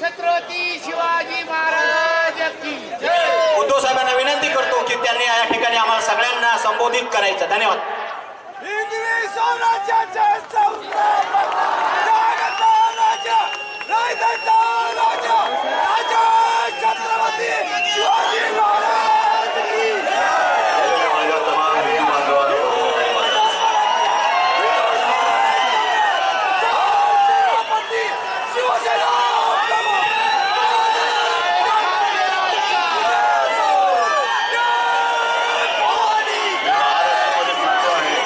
छत्रपती शिवाजी महाराज की उद्धव साहेबांना विनंती करतो की त्यांनी या ठिकाणी आम्हाला सगळ्यांना संबोधित करायचं. धन्यवाद. हिंदवी स्वराज्याचे संस्थापक जगाचा राजा रायगडचा राजा राजा छत्रपती शिवाजी महाराज की माझ्या तमाम हिंदू बांधवांनो छत्रपती शिवसेना महाराष्ट्रामध्ये फिरतो आहे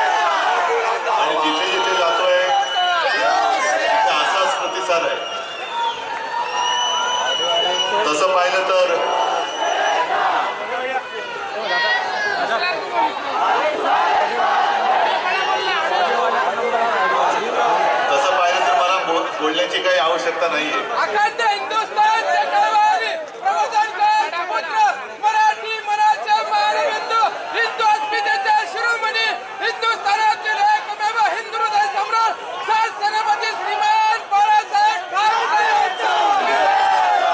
आणि जिथे जिथे जातोय तिथे असाच प्रतिसाद आहे तसं पाहिलं तर तसं पाहिलं तर मला बो- बोलण्याची काही आवश्यकता नाहीये अखंड हिंदुस्थानचे कळवारी प्रबोधनकार पुत्र मराठी मनाचे मानबिंदू हिंदू अस्मितेचे शिरोमणी हिंदुस्थानातील एकमेव हिंदू हृदय सम्राट सरसेनापती श्रीमान बाळासाहेब ठाकरे यांचा विनम्र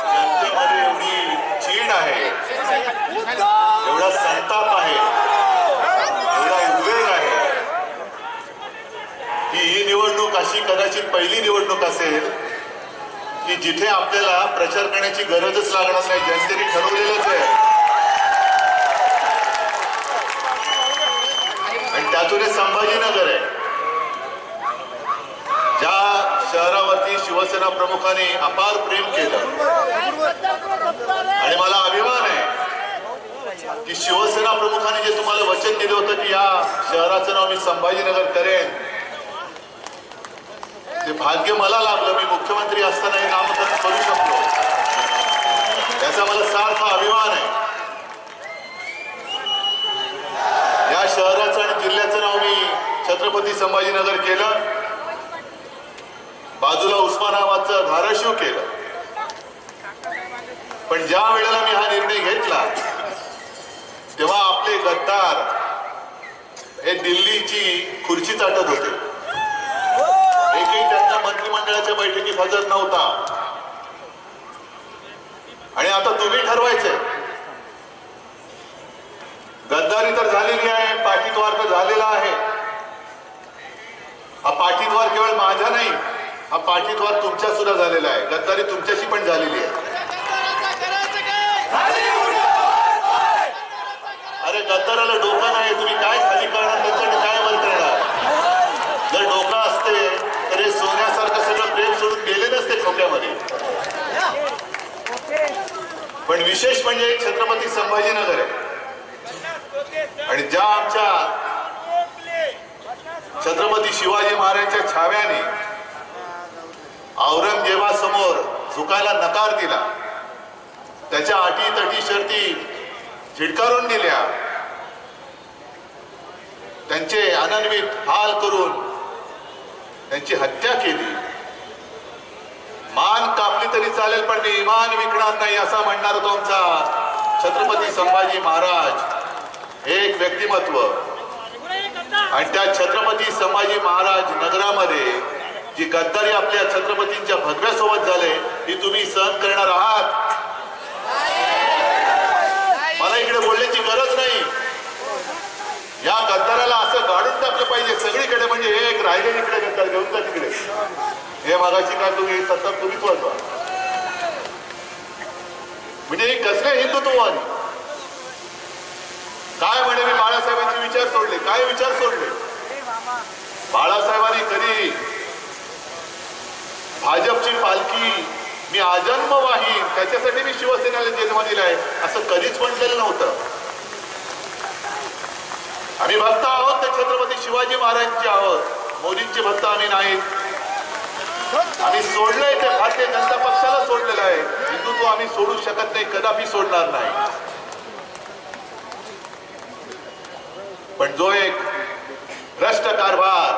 जनतेमध्ये एवढी चीड आहे एवढा संताप आहे एवढा उद्वेग आहे की ही निवडणूक अशी कदाचित पहिली निवडणूक असेल की जिथे आपल्याला प्रचार करण्याची गरजच लागणार नाही. जनतेने ठरवलेलंच आहे. आणि त्यातून हे संभाजीनगर आहे. ज्या शहरावरती शिवसेना प्रमुखाने अपार प्रेम केलं आणि मला अभिमान आहे की शिवसेना प्रमुखांनी जे तुम्हाला वचन दिलं होतं की या शहराचं नाव मी संभाजीनगर करेन ते भाग्य मला लाभलं मी मुख्यमंत्री असताना हे नामकरण करू शकलो. याचा मला सार्थ अभिमान आहे. या शहराचं आणि जिल्ह्याचं नाव मी छत्रपती संभाजीनगर केलं. बाजूला उस्मानाबादचं धाराशिव केलं. पण ज्या वेळेला मी हा निर्णय घेतला तेव्हा आपले गद्दार हे दिल्लीची खुर्ची चाटत होते. एकही त्यांच्या मंत्रिमंडळाच्या बैठकीत हजर नव्हता आणि आता तुम्ही ठरवायचे गद्दारी तर झालेली आहे पाठीद्वार तर झालेला आहे हा पाठीद्वार केवळ माझा नाही हा पाठीद्वार तुमच्या सुद्धा झालेला आहे गद्दारी तुमच्याशी पण झालेली आहे अरे गद्दाराला डोकं नाही तुम्ही काय खाली करणार त्यांच्याकडे काय वर करणार जर डोकं असते तर हे सोन्यासारखं सगळं प्रेम सोडून गेले नसते खोक्यामध्ये पण विशेष म्हणजे छत्रपती संभाजीनगर आहे. आणि ज्या आमच्या छत्रपती शिवाजी महाराजांच्या छाव्याने औरंगजेबासमोर झुकायला नकार दिला त्याच्या अटी तटी शर्ती झिडकारून दिल्या त्यांचे अनन्वित हाल करून त्यांची हत्या केली. मान कापली तरी चालेल पण मी इमान विकणार नाही असा म्हणणार तो आमचा छत्रपती संभाजी महाराज. एक व्यक्तिमत्व. आणि त्या छत्रपती संभाजी महाराज नगरामध्ये जी गद्दारी आपल्या छत्रपतींच्या भगव्यासोबत झाले ती तुम्ही सहन करणार आहात? मला इकडे बोलण्याची गरज नाही. या गद्दाराला असं गाडून टाकलं पाहिजे सगळीकडे म्हणजे एक राहिले इकडे घेऊन जा तिकडे. हे मागाशी का तुम्ही सत्ता तुम्हीच वाजवा म्हणजे हे कसले हिंदुत्ववादी? काय म्हणे मी बाळासाहेबांचे विचार सोडले? काय विचार सोडले? बाळासाहेबांनी कधी भाजपची पालखी मी आजन्म वाहीन त्याच्यासाठी मी शिवसेनेला जन्म दिलाय असं कधीच म्हटलेलं नव्हतं. आम्ही भक्त आहोत ते छत्रपती शिवाजी महाराजांचे आहोत मोदींचे भक्त आम्ही नाहीत. आम्ही सोडलंय ते भारतीय जनता पक्षाला सोडलेलं आहे. हिंदुत्व आम्ही सोडू शकत नाही कदापि सोडणार नाही. पण जो एक भ्रष्ट कारभार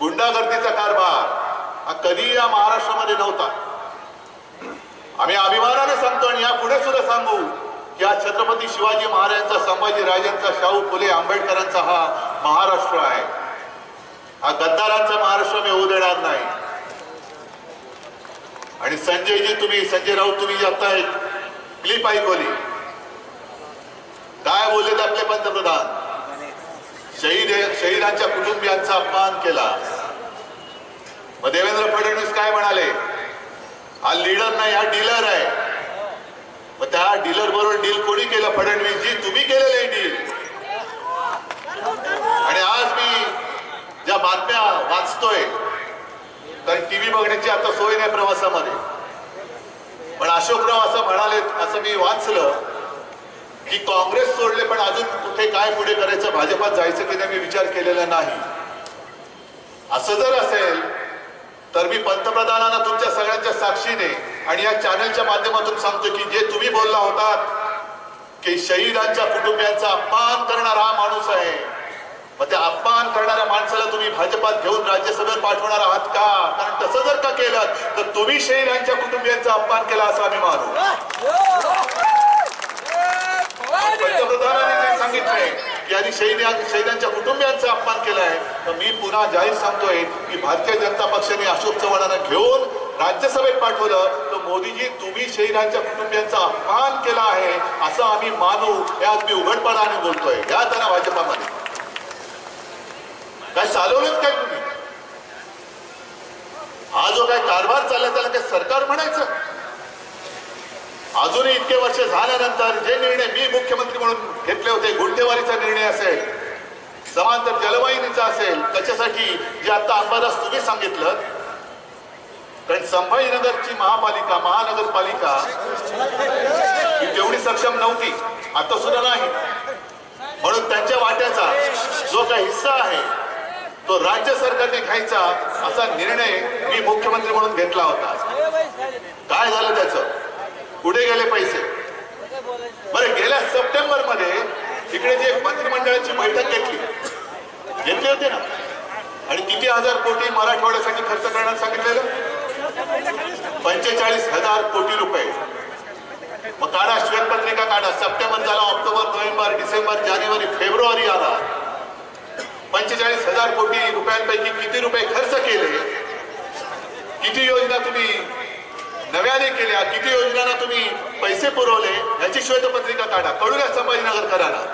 गुंडागर्दीचा कारभार हा कधी या महाराष्ट्रामध्ये नव्हता. आम्ही अभिमानाने सांगतो आणि या पुढे सुद्धा सांगू की हा छत्रपती शिवाजी महाराजांचा संभाजी राजांचा शाहू फुले आंबेडकरांचा हा महाराष्ट्र आहे. हा गद्दारांचा महाराष्ट्र मी होऊ देणार नाही. आणि संजयजी तुम्ही संजय राऊत तुम्ही आता क्लिप ऐकवली काय ते आपले पंतप्रधान? शहीद शहीदांच्या कुटुंबियांचा अपमान केला. मग देवेंद्र फडणवीस काय म्हणाले? हा लीडर नाही हा डीलर आहे. मग त्या डीलर बरोबर डील कोणी केलं? फडणवीसजी तुम्ही केलेलं आहे डील आणि आज मी ज्या बातम्या वाचतोय आणि टी व्ही बघण्याची आता सोय नाही प्रवासामध्ये. पण अशोकराव असं म्हणाले असं मी वाचलं की काँग्रेस सोडले पण अजून कुठे काय पुढे करायचं भाजपात जायचं की नाही मी विचार केलेला नाही. असं जर असेल तर मी पंतप्रधानांना तुमच्या सगळ्यांच्या साक्षीने आणि या चॅनलच्या माध्यमातून सांगतो की जे तुम्ही बोलला होतात की शहीदांच्या कुटुंबियांचा अपमान करणारा हा माणूस आहे. मग त्या अपमान करणाऱ्या माणसाला तुम्ही भाजपात घेऊन राज्यसभेत पाठवणार आहात का? कारण तसं जर का केलं तर तुम्ही शहीदांच्या कुटुंबियांचा अपमान केला असं आम्ही मानू. पंतप्रधानांनी जे सांगितलंय की आधी शहीद शहीदांच्या कुटुंबियांचा अपमान केलाय तर मी पुन्हा जाहीर सांगतोय की भारतीय जनता पक्षाने अशोक चव्हाणांना घेऊन राज्यसभेत पाठवलं तर मोदीजी तुम्ही शहीदांच्या कुटुंबियांचा अपमान केला आहे असं आम्ही मानू. हे आज मी उघडपणाने बोलतोय. या त्यांना भाजपामध्ये. काय चालवलं काय तुम्ही? हा जो काय कारभार चाललाय त्याला काय सरकार म्हणायचं. अजूनही इतके वर्ष झाल्यानंतर जे निर्णय मी मुख्यमंत्री म्हणून घेतले होते गुंडेवारीचा निर्णय असेल समांतर जलवाहिनीचा असेल त्याच्यासाठी जे आता अंबादास तुम्ही सांगितलं कारण संभाजीनगरची महापालिका महानगरपालिका ही तेवढी सक्षम नव्हती. आता सुद्धा नाही. म्हणून त्यांच्या वाट्याचा जो काही हिस्सा आहे तो राज्य सरकारने घ्यायचा असा निर्णय मी मुख्यमंत्री म्हणून घेतला होता. काय झालं त्याचं? कुठे गेले पैसे? बरं गेल्या सप्टेंबरमध्ये इकडे जे मंत्रिमंडळाची बैठक घेतली घेतली होती ना? आणि किती हजार कोटी मराठवाड्यासाठी खर्च करण्यात सांगितलेलं? पंचेचाळीस हजार कोटी रुपये. मग काढा श्वेतपत्रिका काढा. सप्टेंबर झाला ऑक्टोबर नोव्हेंबर डिसेंबर जानेवारी फेब्रुवारी आला. पंचेचाळीस हजार कोटी रुपयांपैकी किती रुपये खर्च केले? किती योजना तुम्ही नव्याने केल्या? किती योजनांना तुम्ही पैसे पुरवले? याची श्वेतपत्रिका काढा. कळूया संभाजीनगर करायला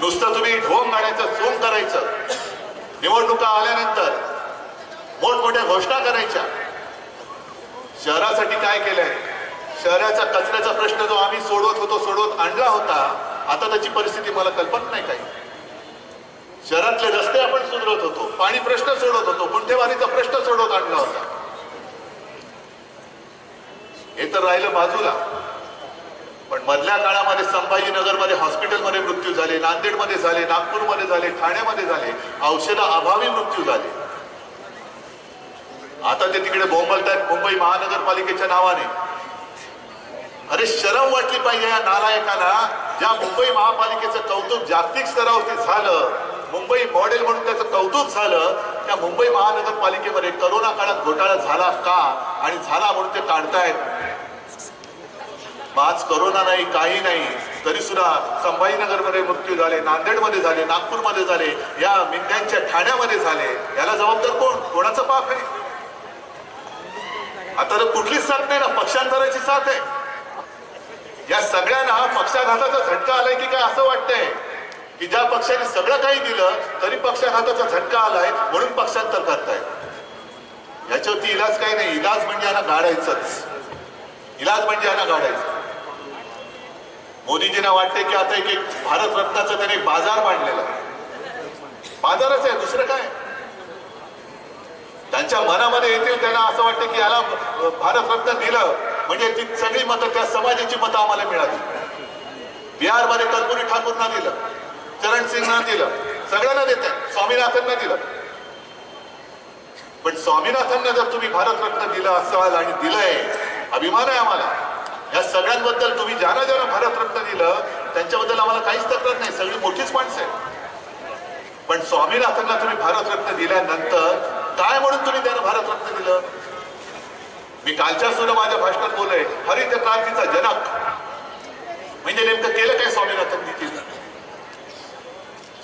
नुसतं तुम्ही ढोंग काढायचं सोंग करायचं. निवडणुका आल्यानंतर मोठमोठ्या घोषणा करायच्या. शहरासाठी काय केलंय? शहराचा कचऱ्याचा प्रश्न जो आम्ही सोडवत होतो सोडवत आणला होता आता त्याची परिस्थिती मला कल्पना नाही काही. शहरातले रस्ते आपण सुधरत होतो पाणी प्रश्न सोडत होतो गुंठेवारीचा प्रश्न सोडवत आणला होता. हे तर राहिलं बाजूला. पण मधल्या काळामध्ये संभाजीनगरमध्ये हॉस्पिटलमध्ये मृत्यू झाले नांदेडमध्ये झाले नागपूरमध्ये झाले ठाण्यामध्ये झाले औषधा अभावी मृत्यू झाले. आता ते तिकडे बोंबलतात मुंबई महानगरपालिकेच्या नावाने. अरे शरम वाटली पाहिजे या नालायकाला. ज्या मुंबई महापालिकेचं कौतुक जागतिक स्तरावरती झालं मुंबई मॉडेल म्हणून त्याचं कौतुक झालं. त्या मुंबई महानगरपालिकेमध्ये करोना काळात घोटाळा झाला का आणि झाला म्हणून ते काढतायत. आज करोना नाही काही नाही. तरी सुद्धा संभाजीनगरमध्ये मृत्यू झाले नांदेडमध्ये झाले नागपूरमध्ये झाले या मिंद्यांच्या ठाण्यामध्ये झाले. याला जबाबदार कोण? कोणाचं पाप आहे? आता तर कुठलीच साथ नाही ना पक्षांतराची साथ आहे. या सगळ्यांना पक्षाघाताचा झटका आलाय की काय असं वाटतंय? की ज्या पक्षाने सगळं काही दिलं तरी पक्षाघाताचा झटका आलाय म्हणून पक्षांतर करतायत. याच्यावरती इलाज काही नाही. इलाज म्हणजे यांना गाडायचंच. इलाज म्हणजे यांना गाडायचं. मोदीजींना वाटते की आता एक एक भारत रत्नाचा त्याने बाजार मांडलेला बाजारच आहे दुसरं काय? त्यांच्या मनामध्ये येतील त्यांना असं वाटतं की याला भारतरत्न दिलं म्हणजे ती सगळी मतं त्या समाजाची मतं आम्हाला मिळाली. बिहारमध्ये कल्पुरी ठाकूरना दिलं. चरण सिंगना दिलं. सगळ्यांना देत. आहे स्वामीनाथनना दिलं. पण स्वामीनाथांना जर तुम्ही भारतरत्न दिलं असाल आणि दिलंय अभिमान आहे आम्हाला. या सगळ्यांबद्दल तुम्ही ज्यांना ज्यांना भारतरत्न दिलं त्यांच्याबद्दल आम्हाला काहीच तक्रार नाही. सगळी मोठीच माणसं आहे पण स्वामीनाथांना तुम्ही भारतरत्न दिल्यानंतर काय म्हणून तुम्ही त्यांना भारतरत्न दिलं? मी कालच्या सुद्धा माझ्या भाषणात बोललोय हरित क्रांतीचा जनक. म्हणजे नेमकं केलं काय स्वामीनाथनजींनी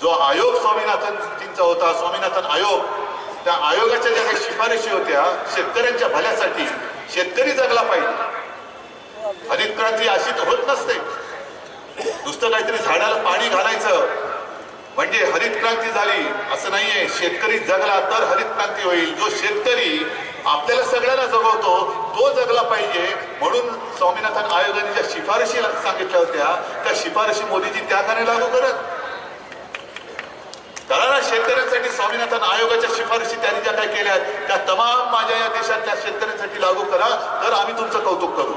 जो आयोग स्वामीनाथन तींचा होता स्वामीनाथन आयोग. त्या आयोगाच्या ज्या काही शिफारशी होत्या शेतकऱ्यांच्या भल्यासाठी शेतकरी जगला पाहिजे. हरित क्रांती अशी तर होत नसते. नुसतं काहीतरी झाडाला पाणी घालायचं म्हणजे हरित क्रांती झाली असं नाहीये. शेतकरी जगला तर हरित क्रांती होईल. जो शेतकरी आपल्याला सगळ्यांना जगवतो तो जगला पाहिजे. म्हणून स्वामीनाथन आयोगाने ज्या शिफारशी सांगितल्या होत्या त्या शिफारशी मोदीजी त्या काने लागू करत. ना शेतकऱ्यांसाठी स्वामीनाथन आयोगाच्या शिफारशी त्यांनी ज्या काय केल्या आहेत त्या तमाम माझ्या या देशातल्या शेतकऱ्यांसाठी लागू करा तर आम्ही तुमचं कौतुक करू.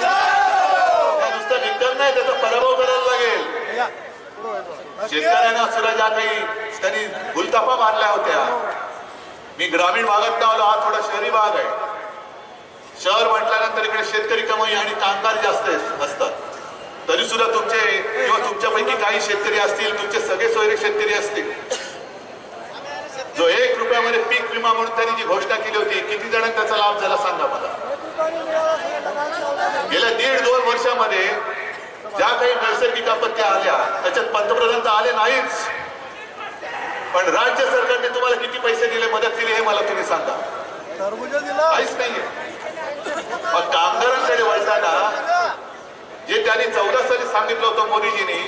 त्या नुसतं नाही त्याचा पराभव करायला लागेल. शेतकऱ्यांना सुद्धा ज्या काही त्यांनी गुलतापा मारल्या होत्या. मी ग्रामीण भागात आलो हा थोडा शहरी भाग आहे. शहर म्हटल्यानंतर इकडे शेतकरी कमाई आणि कामगार जास्त असतात तरी सुद्धा तुमचे किंवा तुमच्यापैकी काही शेतकरी असतील तुमचे सगळे सोयरे शेतकरी असतील. जो एक रुपयामध्ये पीक विमा म्हणून त्यांनी जी घोषणा केली होती किती जणांना त्याचा लाभ झाला सांगा मला. गेल्या दीड दोन वर्षामध्ये ज्या काही नैसर्गिक आपत्त्या आल्या त्याच्यात पंतप्रधान तर आले नाहीच. पण राज्य सरकारने तुम्हाला किती पैसे दिले मदत केली हे मला तुम्ही सांगा. काहीच नाहीये. मग कामगारांकडे वळताना जे त्यांनी चौदा साली सांगितलं होतं मोदीजींनी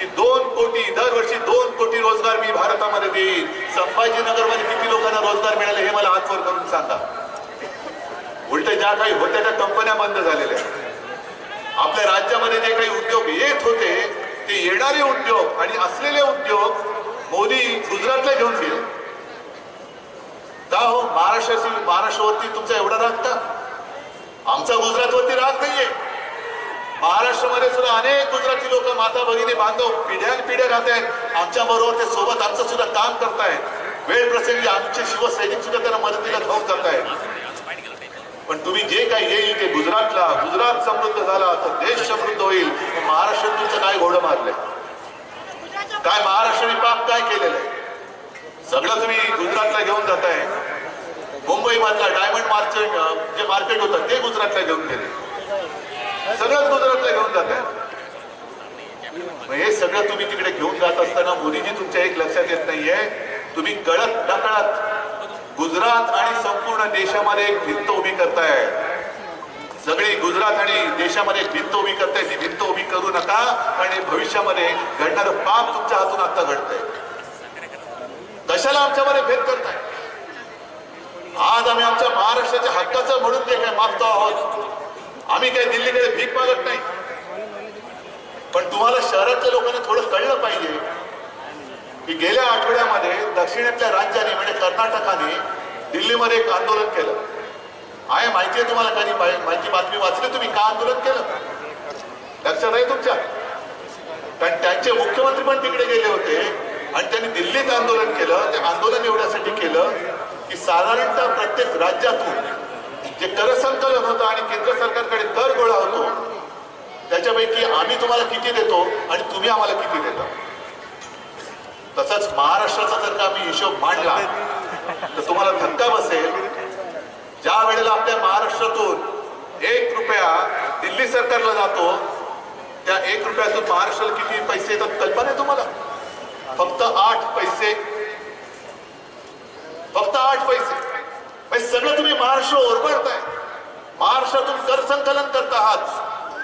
की दोन कोटी दरवर्षी दोन कोटी रोजगार मी भारतामध्ये देईन. संभाजीनगरमध्ये किती लोकांना रोजगार मिळाले हे मला हातवर करून सांगा. उलट ज्या काही होत्या त्या कंपन्या बंद झालेल्या आहेत. आपल्या राज्यामध्ये जे काही उद्योग येत होते ते येणारे उद्योग आणि असलेले उद्योग मोदी गुजरातला घेऊन गेले. का हो? महाराष्ट्राची महाराष्ट्रावरती तुमचा एवढा राग का? आमचा गुजरातवरती राग नाहीये. महाराष्ट्रामध्ये सुद्धा अनेक गुजराती लोक माता भगिनी बांधव पिढ्यान पिढ्या राहत आहेत. आमच्या बरोबर ते सोबत आमचं सुद्धा काम करतायत. वेळ प्रसंगी आमचे शिवसैनिक सुद्धा त्यांना मदतीला धावून करतायत पण तुम्ही जे काही येईल ते गुजरातला गुजरात समृद्ध झाला तर देश समृद्ध होईल. महाराष्ट्रात तुमचं काय घोडं मारलंय? काय महाराष्ट्राने पाप काय केलेलं आहे? सगळं तुम्ही गुजरातला घेऊन जाताय. मुंबई मधला डायमंड मार्केट जे मार्केट होतं ते गुजरातला घेऊन गेले. सगळंच गुजरातला घेऊन जात. आहे हे सगळं तुम्ही तिकडे घेऊन जात असताना मोदीजी तुमच्या एक लक्षात येत नाहीये. तुम्ही कळत नकळत गुजरात आणि संपूर्ण देशामध्ये एक भिंत उभी करताय. सगळी गुजरात आणि देशामध्ये एक भिंत उभी करताय. ती भिंत उभी करू नका कारण भविष्यामध्ये घडणारं पाप तुमच्या हातून आता घडतंय. कशाला आमच्यामध्ये भेद करताय? आज आम्ही आमच्या महाराष्ट्राच्या हक्काचं म्हणून ते काय मागतो आहोत. आम्ही काही दिल्लीकडे भीक मागत नाही. पण तुम्हाला शहरातल्या लोकांना थोडं कळलं पाहिजे की गेल्या आठवड्यामध्ये दक्षिणेतल्या राज्याने म्हणजे कर्नाटकाने दिल्लीमध्ये एक आंदोलन केलं. आहे माहिती आहे तुम्हाला कधी माहिती बातमी वाचली तुम्ही? का आंदोलन केलं? लक्षात आहे तुमच्या? कारण त्यांचे मुख्यमंत्री पण तिकडे गेले होते आणि त्यांनी दिल्लीत आंदोलन केलं. ते आंदोलन एवढ्यासाठी केलं की साधारणतः प्रत्येक राज्यातून जे कर संकलन होतं आणि केंद्र सरकारकडे कर गोळा होतो त्याच्यापैकी आम्ही तुम्हाला किती देतो आणि तुम्ही आम्हाला किती देता? तसंच महाराष्ट्राचा जर का आम्ही हिशोब मांडला तर तुम्हाला धक्का बसेल. ज्या वेळेला आपल्या महाराष्ट्रातून एक रुपया दिल्ली सरकारला जातो त्या एक रुपयातून महाराष्ट्राला किती पैसे येतात कल्पना आहे तुम्हाला? फक्त आठ पैसे. फक्त आठ पैसे. म्हणजे सगळं तुम्ही महाराष्ट्र ओरबडताय महाराष्ट्रातून कर संकलन करत आहात.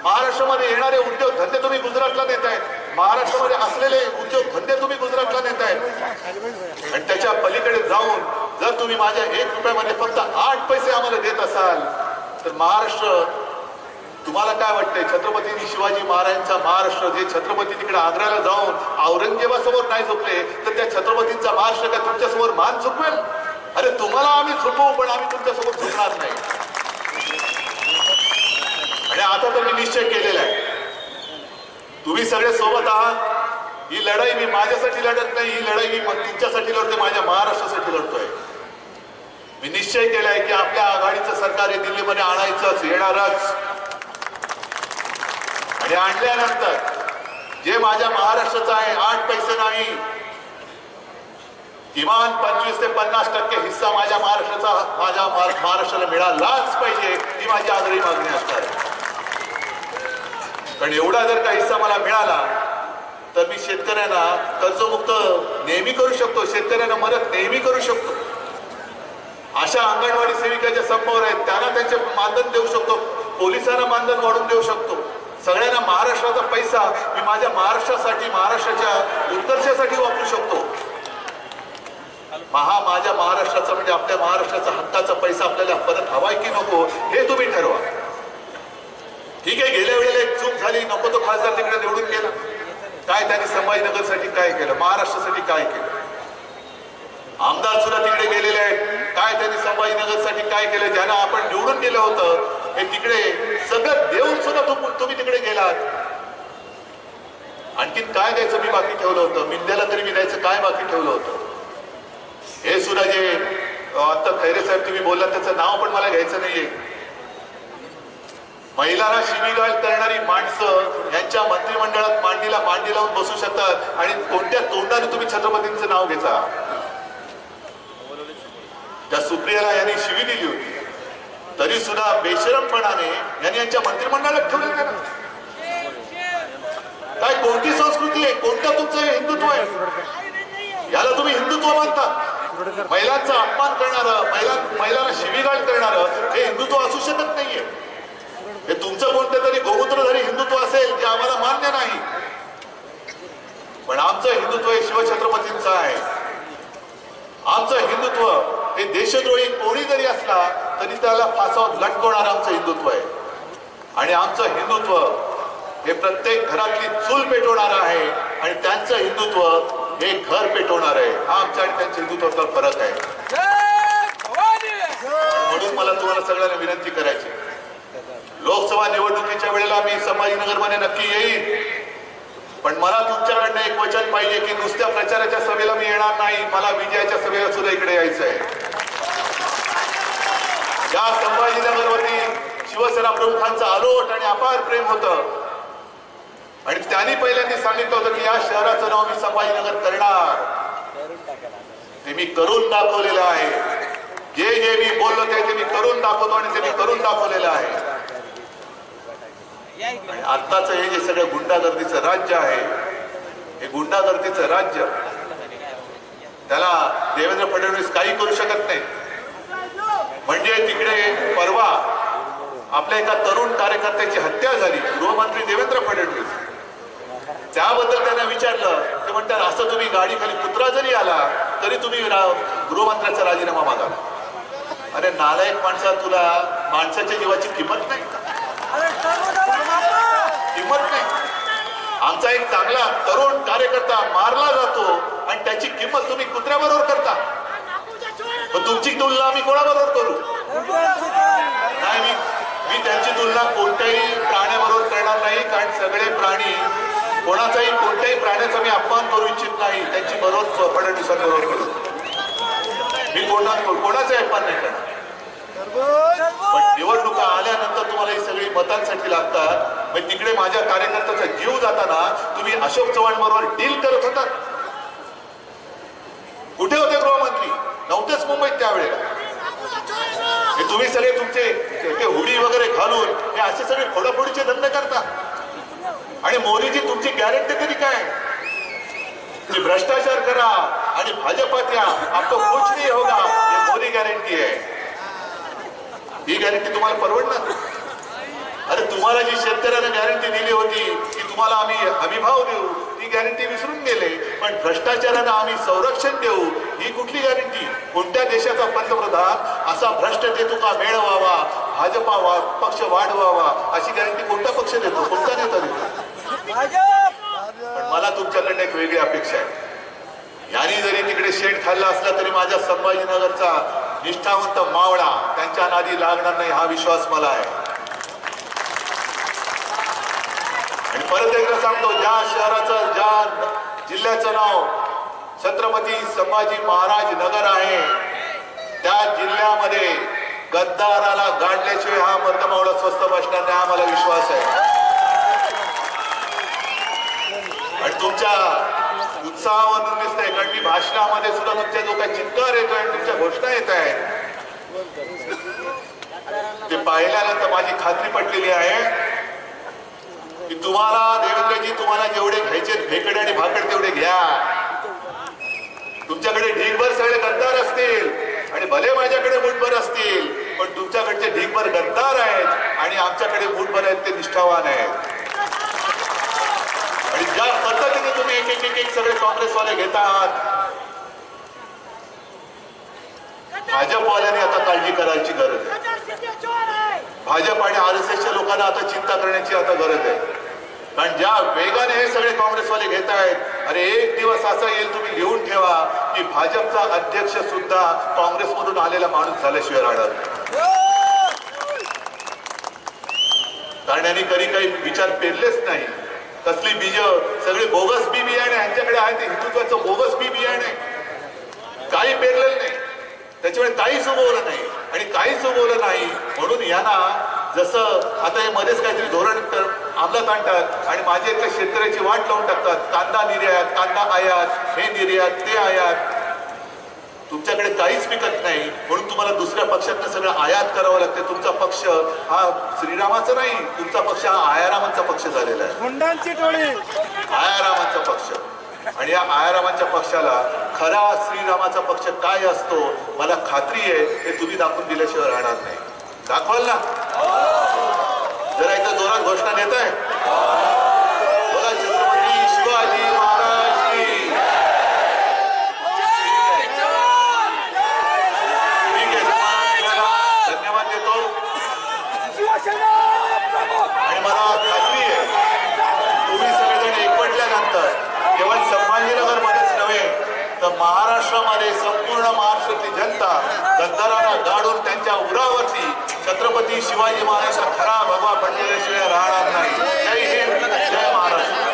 महाराष्ट्रामध्ये येणारे उद्योग धंदे तुम्ही गुजरातला नेत आहेत महाराष्ट्रामध्ये असलेले उद्योग धंदे तुम्ही गुजरातला नेत आहेत आणि त्याच्या पलीकडे जाऊन जर तुम्ही माझ्या एक रुपयामध्ये फक्त आठ पैसे आम्हाला देत असाल तर महाराष्ट्र तुम्हाला काय वाटतंय? छत्रपती शिवाजी महाराजांचा महाराष्ट्र जे छत्रपती तिकडे आग्र्याला जाऊन औरंगजेबासमोर नाही झोपले तर त्या छत्रपतींचा महाराष्ट्र काय तुमच्यासमोर मान झोपवेल अरे तुम्हाला आम्ही झुकवू पण आम्ही तुमच्यासोबत झुकणार नाही. आणि आता तर मी निश्चय केलेला आहे. तुम्ही सगळे सोबत आहात. ही लढाई मी माझ्यासाठी लढत नाही ही लढाई मी तुमच्यासाठी लढतोय माझ्या महाराष्ट्रासाठी लढतोय. मी निश्चय केलाय की आपल्या आघाडीचं सरकार हे दिल्लीमध्ये आणायचंच येणारच. आणि आणल्यानंतर जे माझ्या महाराष्ट्राचं आहे आठ पैसे नाही किमान पंचवीस ते पन्नास टक्के हिस्सा माझ्या महाराष्ट्राचा माझ्या महाराष्ट्राला मिळालाच पाहिजे ही माझी आग्रही मागणी असणार आहे. पण एवढा जर का हिस्सा मला मिळाला तर मी शेतकऱ्यांना कर्जमुक्त नेहमी करू शकतो शेतकऱ्यांना मदत नेहमी करू शकतो. अशा अंगणवाडी सेविकाच्या संपावर आहेत त्यांना त्यांचे मानधन देऊ शकतो पोलिसांना मानधन वाढून देऊ शकतो. सगळ्यांना महाराष्ट्राचा पैसा मी माझ्या महाराष्ट्रासाठी महाराष्ट्राच्या उत्कर्षासाठी वापरू शकतो. महा माझ्या महाराष्ट्राचा म्हणजे आपल्या महाराष्ट्राचा हक्काचा पैसा आपल्याला परत हवाय की नको हे तुम्ही ठरवा. ठीक आहे गेल्या वेळेला एक चूक झाली नको तो खासदार तिकडे निवडून गेला. काय त्यांनी संभाजीनगरसाठी काय केलं महाराष्ट्रासाठी काय केलं? आमदार सुद्धा तिकडे गेलेले आहेत. काय त्यांनी संभाजीनगरसाठी काय केलं? ज्यांना आपण निवडून गेलं होतं हे तिकडे सगळं देऊन सुद्धा तुम्ही तिकडे गेलात. आणखीन काय द्यायचं मी बाकी ठेवलं होतं? मिंद्याला तरी मी द्यायचं काय बाकी ठेवलं होतं? आता खैरे साहेब तुम्ही बोलला त्याचं नाव पण मला घ्यायचं नाहीये. महिलांना शिवीगाळ करणारी माणसं यांच्या मंत्रिमंडळात मांडीला मांडी लावून बसू शकतात. आणि कोणत्या तोंडाने तुम्ही छत्रपतींचं नाव घेता? त्या सुप्रियाला यांनी शिवी दिली होती. तरी सुद्धा बेशरमपणाने यांनी यांच्या मंत्रिमंडळात ठेवलं नाही. ना काय कोणती संस्कृती आहे? कोणतं तुमचं हिंदुत्व आहे? याला तुम्ही हिंदुत्व मानता. महिलांचा अपमान करणारं महिला महिलांना शिवीगाळ करणारं हे हिंदुत्व असू शकत नाहीये. हे तुमचं कोणतं तरी गोमूत्रधारी हिंदुत्व असेल जे आम्हाला मान्य नाही. पण आमचं हिंदुत्व हे शिवछत्रपतींचं आहे. आमचं हिंदुत्व हे देशद्रोही कोणी जरी असला तरी त्याला फासावर लटकवणार आमचं हिंदुत्व आहे. आणि आमचं हिंदुत्व हे प्रत्येक घरातली चूल पेटवणार आहे आणि त्यांचं हिंदुत्व हे घर पेटवणार आहे. हा आमच्या आणि त्यांच्या हिंदुत्वातला फरक आहे. म्हणून मला तुम्हाला सगळ्यांना विनंती करायची. लोकसभा निवडणुकीच्या वेळेला मी संभाजीनगरमध्ये नक्की येईन. पण मला तुमच्याकडनं एक वचन पाहिजे की नुसत्या प्रचाराच्या सभेला मी येणार नाही. मला विजयाच्या सभेला सुद्धा इकडे यायचं आहे. या संभाजीनगरवरती शिवसेना प्रमुखांचं आलोट आणि अपार प्रेम होतं आणि त्यांनी पहिल्यांदा सांगितलं होतं की या शहराचं नाव मी संभाजीनगर करणार. ते मी करून दाखवलेलं आहे. जे जे मी बोललो ते मी करून दाखवतो आणि ते मी करून दाखवलेलं आहे. आणि आत्ताचं हे जे सगळं गुंडागर्दीचं राज्य आहे हे गुंडागर्दीचं राज्य त्याला देवेंद्र फडणवीस काही करू शकत नाही. म्हणजे तिकडे परवा आपल्या एका तरुण कार्यकर्त्याची हत्या झाली गृहमंत्री देवेंद्र फडणवीस. त्याबद्दल त्यांना विचारलं ते म्हणतात असं तुम्ही गाडी खाली कुत्रा जरी आला तरी तुम्ही गृहमंत्र्याचा राजीनामा मागा अरे नालायक माणसा तुला माणसाच्या जीवाची किंमत नाही? किंमत नाही. आमचा एक चांगला तरुण कार्यकर्ता मारला जातो आणि त्याची किंमत तुम्ही कुत्र्याबरोबर करता. मग तुमची तुलना आम्ही कोणाबरोबर करू? नाही मी मी त्यांची तुलना कोणत्याही प्राण्याबरोबर करणार नाही कारण सगळे प्राणी कोणाचाही कोणत्याही प्राण्याचा मी अपमान करू इच्छित नाही. त्यांची बरोबर फडणवीसांबरोबर करू मी कोणा कोणाचाही अपमान नाही करणार. पण निवडणुका आल्यानंतर तुम्हाला ही सगळी मतांसाठी लागतात. मग तिकडे माझ्या कार्यकर्त्याचा जीव जाताना तुम्ही अशोक चव्हाण बरोबर डील करत होतात कुठे होते गृहमंत्री? नव्हतेच मुंबईत त्यावेळेला. तुम्ही सगळे तुमचे ते हुडी वगैरे घालून हे असे सगळे फोडाफोडीचे धंदे करता. आणि मोदीजी तुमची गॅरंटी तरी काय? की भ्रष्टाचार करा आणि भाजपात या. आपको कुछ होगा ये मोदी गॅरंटी आहे. ही गॅरंटी तुम्हाला परवडणार? अरे तुम्हाला जी शेतकऱ्यांना गॅरंटी दिली होती की तुम्हाला आम्ही हमीभाव देऊ. ती गॅरंटी विसरून गेले. पण भ्रष्टाचारानं आम्ही संरक्षण देऊ. ही कुठली गॅरंटी कोणत्या देशाचा पंतप्रधान असा भ्रष्ट देतो का मेळ व्हावा भाजपा वा पक्ष वाढवावा? अशी गॅरंटी कोणता पक्ष देतो? कोणता नेता देतो? पण मला तुमच्याकडनं एक वेगळी अपेक्षा आहे. यांनी जरी तिकडे शेण खाल्ला असला तरी माझ्या संभाजीनगरचा निष्ठावंत मावळा त्यांच्या नादी लागणार नाही हा विश्वास मला आहे. आणि परत एकदा सांगतो ज्या शहराचं ज्या जिल्ह्याचं नाव छत्रपती संभाजी महाराज नगर आहे त्या जिल्ह्यामध्ये गद्दाराला गाडल्याशिवाय हा मर्दमावळा स्वस्त बसणार नाही हा मला विश्वास आहे. आणि तुमच्या उत्साहावरून दिसतंय कारण मी भाषणामध्ये सुद्धा तुमच्या जो काही चित्कार येतोय आणि तुमच्या घोषणा येत आहेत. ते पाहिल्यानंतर माझी खात्री पटलेली आहे की तुम्हाला देवेंद्रजी तुम्हाला जेवढे घ्यायचे भेकडे आणि भाकड तेवढे घ्या. तुमच्याकडे ढीगभर सगळे गद्दार असतील आणि भले माझ्याकडे मुठभर असतील पण तुमच्याकडचे ढीगभर गद्दार आहेत आणि आमच्याकडे मुठभर आहेत ते निष्ठावान आहेत. ज्या पद्धतीने तुम्ही एक एक एक एक सगळे काँग्रेसवाले घेत आहात भाजपवाल्यांनी आता काळजी करायची गरज आहे. भाजप आणि आर एस एसच्या लोकांना आता चिंता करण्याची आता गरज आहे. कारण ज्या वेगाने हे सगळे काँग्रेसवाले घेत आहेत अरे एक दिवस असा येईल तुम्ही लिहून ठेवा की भाजपचा अध्यक्ष सुद्धा काँग्रेसमधून आलेला माणूस झाल्याशिवाय राहणार नाही. कारण यांनी कधी काही विचार पेरलेच नाही. कसली बीज? सगळे बोगस बी बियाणे यांच्याकडे आहे ते हिंदुत्वाचं बोगस बी बियाणे. काही पेरलेलं नाही. त्याच्यामुळे काहीच उगवलं नाही. आणि काहीच उगवलं नाही. म्हणून यांना जसं आता हे मध्येच काहीतरी धोरण कर- अंमलात आणतात आणि माझ्या इथल्या शेतकऱ्याची वाट लावून टाकतात. कांदा निर्यात कांदा आयात हे निर्यात ते आयात. तुमच्याकडे काहीच पिकत नाही. म्हणून तुम्हाला दुसऱ्या पक्षातनं सगळं आयात करावं लागतं. तुमचा पक्ष हा श्रीरामाचा नाही तुमचा पक्ष हा आयारामांचा पक्ष झालेला आहे. गुंडांची टोळी. आयारामांचा पक्ष. आणि या आयारामांच्या पक्षाला खरा श्रीरामाचा पक्ष काय असतो मला खात्री आहे हे तुम्ही दाखवून दिल्याशिवाय राहणार नाही. दाखवाल ना? जरा एकदा जोरात घोषणा देत आहे महाराष्ट्रामध्ये संपूर्ण महाराष्ट्रातली जनता गद्दारांना गाडून त्यांच्या उरावरती छत्रपती शिवाजी महाराजांचा खरा भगवा पडलेल्याशिवाय राहणार नाही. जय हिंद जय महाराष्ट्र.